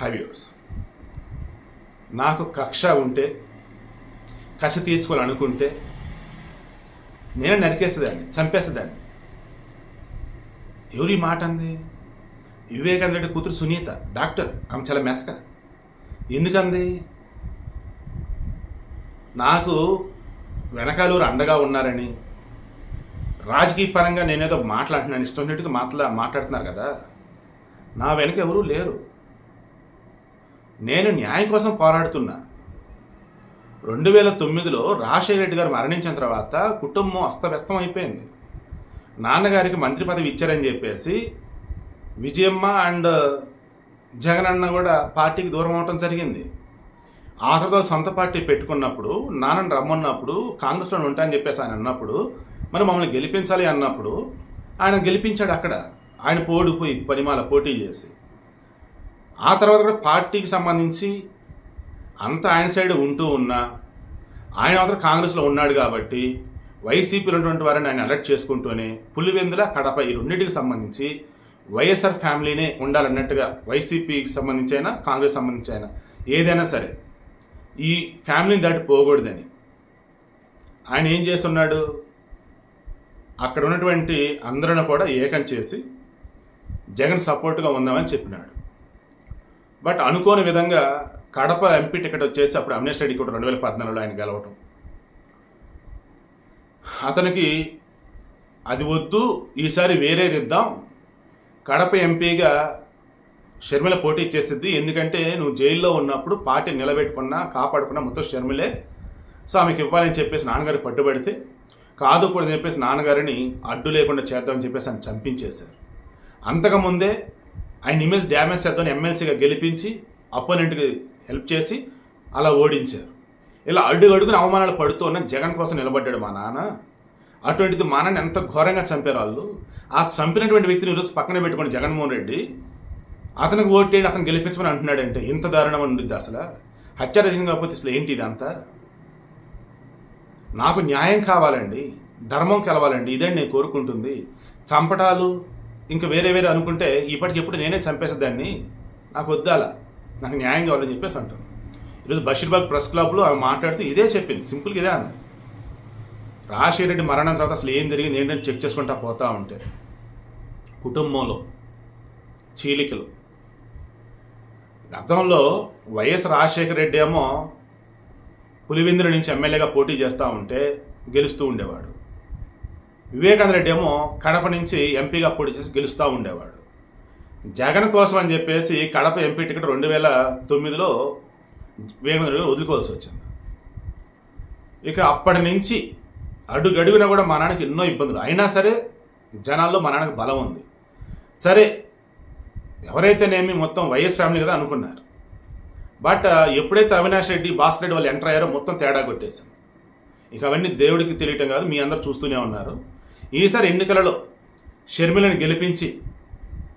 హైవ్యూర్స్ నాకు కక్ష ఉంటే కసి తీర్చుకోవాలనుకుంటే నేనే నరికేసేదాన్ని చంపేసేదాన్ని. ఎవరి మాట అంది? వివేకానంద రెడ్డి కూతురు సునీత డాక్టర్ ఆమె చాలా మెతక. ఎందుకంది? నాకు వెనకాలూరు అండగా ఉన్నారని. రాజకీయ పరంగా నేనేదో మాట్లాడుతున్నాను ఇష్టం ఉన్నట్టుగా మాట్లా మాట్లాడుతున్నారు కదా. నా వెనక ఎవరూ లేరు. నేను న్యాయం కోసం పోరాడుతున్నా. రెండు వేల తొమ్మిదిలో రాజశేఖర రెడ్డి గారు మరణించిన తర్వాత కుటుంబం అస్తవ్యస్తం అయిపోయింది. నాన్నగారికి మంత్రి పదవి ఇచ్చారని చెప్పేసి విజయమ్మ అండ్ జగన్ అన్న కూడా పార్టీకి దూరం అవటం జరిగింది. ఆ తర్వాత సొంత పార్టీ పెట్టుకున్నప్పుడు నాన్నని రమ్మన్నప్పుడు కాంగ్రెస్లో ఉంటా అని చెప్పేసి ఆయన అన్నప్పుడు మరి మమ్మల్ని గెలిపించాలి అన్నప్పుడు ఆయన గెలిపించాడు అక్కడ. ఆయన పోడిపోయి పనిమాల పోటీ చేసి. ఆ తర్వాత కూడా పార్టీకి సంబంధించి అంత ఆయన సైడ్ ఉంటూ ఉన్నా ఆయన మాత్రం కాంగ్రెస్లో ఉన్నాడు కాబట్టి వైసీపీలో ఉన్నటువంటి వారిని ఆయన అలర్ట్ చేసుకుంటూనే పులివెందుల కడప ఈ రెండింటికి సంబంధించి వైఎస్ఆర్ ఫ్యామిలీనే ఉండాలన్నట్టుగా వైసీపీకి సంబంధించి అయినా కాంగ్రెస్ సంబంధించి అయినా ఏదైనా సరే ఈ ఫ్యామిలీని దాటి పోకూడదని. ఆయన ఏం చేస్తున్నాడు? అక్కడ ఉన్నటువంటి అందరిని కూడా ఏకం చేసి జగన్ సపోర్ట్గా ఉందామని చెప్పినాడు. బట్ అనుకోని విధంగా కడప ఎంపీ టికెట్ వచ్చేసి అప్పుడు అవినేష్ రెడ్డి కూడా రెండు వేల పద్నాలుగులో ఆయన గెలవటం. అతనికి అది వద్దు ఈసారి వేరేది ఇద్దాం కడప ఎంపీగా షర్మిల పోటీ చేసిద్ది. ఎందుకంటే నువ్వు జైల్లో ఉన్నప్పుడు పార్టీ నిలబెట్టుకున్నా కాపాడుకున్నా మొత్తం షర్మిలే. సో ఆమెకి ఇవ్వాలని చెప్పేసి నాన్నగారు పట్టుబడితే కాదు కూడా చెప్పేసి నాన్నగారిని అడ్డు లేకుండా చేద్దామని చెప్పేసి ఆయన చంపించేశారు. అంతకుముందే ఆయన ఇమేజ్ డ్యామేజ్ చేద్దామని ఎమ్మెల్సీగా గెలిపించి అపోనెంట్కి హెల్ప్ చేసి అలా ఓడించారు. ఇలా అడుగు అడుగున అవమానాలు పడుతూ ఉన్న జగన్ కోసం నిలబడ్డాడు మా నాన్న. అటువంటిది మా నాన్న ఎంత ఘోరంగా చంపారు వాళ్ళు. ఆ చంపినటువంటి వ్యక్తిని ఈరోజు పక్కన పెట్టుకుని జగన్మోహన్ రెడ్డి అతనికి ఓటేయండి అతను గెలిపించమని అంటున్నాడంటే ఇంత దారుణం ఉండిద్ది అసలు? హత్యారహితం కాకపోతే అసలు ఏంటి ఇదంతా? నాకు న్యాయం కావాలండి ధర్మం కలవాలండి ఇదే నేను కోరుకుంటుంది. చంపటాలు ఇంకా వేరే వేరే అనుకుంటే ఇప్పటికిప్పుడు నేనే చంపేసేదాన్ని. నాకు వద్దాల. నాకు న్యాయం కావాలని చెప్పేసి అంటాను ఈరోజు బషీర్బాగ్ ప్రెస్ క్లబ్లో ఆమె మాట్లాడుతూ ఇదే చెప్పింది. సింపుల్గా ఇదే అంది. రాజశేఖర రెడ్డి మరణం తర్వాత అసలు ఏం జరిగింది ఏంటని చెక్ చేసుకుంటా పోతా ఉంటే కుటుంబంలో చీలికలు. గతంలో వైఎస్ రాజశేఖర రెడ్డి ఏమో పులివెందుల నుంచి ఎమ్మెల్యేగా పోటీ చేస్తూ ఉంటే గెలుస్తూ ఉండేవాడు. వివేకానంద రెడ్డి ఏమో కడప నుంచి ఎంపీగా పోటీ చేసి గెలుస్తూ ఉండేవాడు. జగన్ కోసం అని చెప్పేసి కడప ఎంపీ టికెట్ రెండు వేల తొమ్మిదిలో వివేకానంద రెడ్డి వదులుకోవాల్సి వచ్చింది. ఇక అప్పటి నుంచి అడుగడుగున కూడా మా నాన్నకి ఎన్నో ఇబ్బందులు. అయినా సరే జనాల్లో మా నాన్నకి బలం ఉంది. సరే ఎవరైతేనేమి మొత్తం వైఎస్ ఫ్యామిలీ కదా అనుకున్నారు. బట్ ఎప్పుడైతే అవినాష్ రెడ్డి భాస్కర్ రెడ్డి వాళ్ళు ఎంటర్ అయ్యారో మొత్తం తేడా కొట్టేశాను ఇక అవన్నీ దేవుడికి తెలియటం కాదు మీ అందరు చూస్తూనే ఉన్నారు. ఈసారి ఎన్నికలలో షర్మిలను గెలిపించి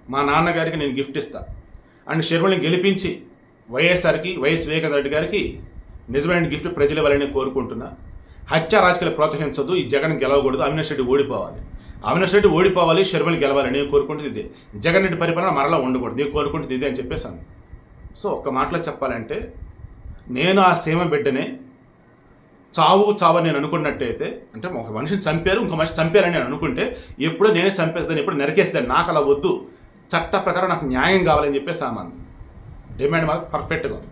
మా నాన్నగారికి నేను గిఫ్ట్ ఇస్తా. అండ్ షర్మిలను గెలిపించి వైఎస్ఆర్కి వైఎస్ వివేకానంద రెడ్డి గారికి నిజమైన గిఫ్ట్ ప్రజలు ఇవ్వాలని కోరుకుంటున్నా. హత్య రాజకీయాలు ప్రోత్సహించొద్దు ఈ జగన్ గెలవకూడదు అవినాష్ రెడ్డి ఓడిపోవాలి. అవినాష్ రెడ్డి ఓడిపోవాలి షర్మిల గెలవాలని నేను కోరుకుంటుంది ఇదే. జగన్ రెడ్డి పరిపాలన మరలా ఉండకూడదు నేను కోరుకుంటుంది ఇదే అని చెప్పేసాను సో ఒక్క మాటలో చెప్పాలంటే నేను ఆ సీమ బిడ్డనే చావు చావని నేను అనుకున్నట్టయితే అంటే ఒక మనిషిని చంపారు ఇంకో మనిషి చంపారని నేను అనుకుంటే ఎప్పుడో నేనే చంపేస్తాను ఎప్పుడు నరికేస్తాను నాకు అలా వద్దు. చట్ట ప్రకారం నాకు న్యాయం కావాలని చెప్పేసి ఆమె డిమాండ్ మాకు పర్ఫెక్ట్గా ఉంది.